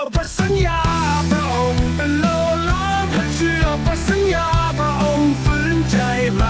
อพระสัญญาพระองค์เป็นโลล้อมเชื่อสัญญาพระองค์ฝืนใจไหล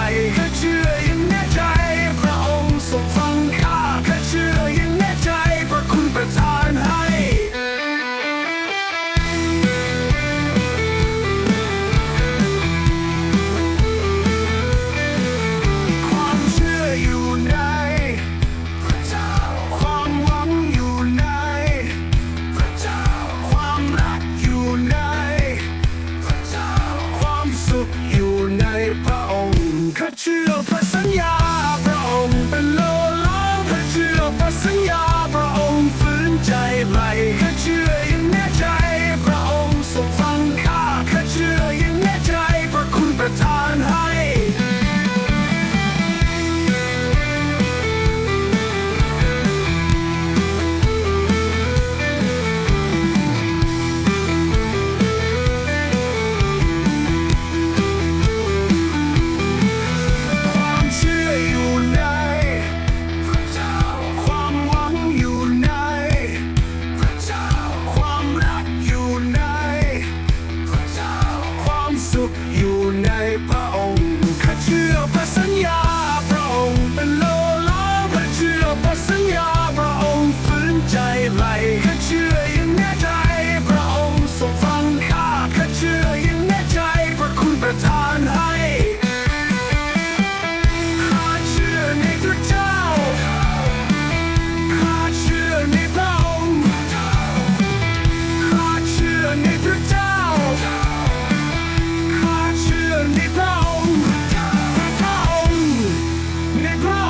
ุขอยู่ในพระองค์ข้าเชื่อพระสัญญาพระองค์เป็นโลล้างข้าเชื่อพระสัญญาพระองค์ฟื้นใจไหลข้าเชื่อ Hey, power. grow.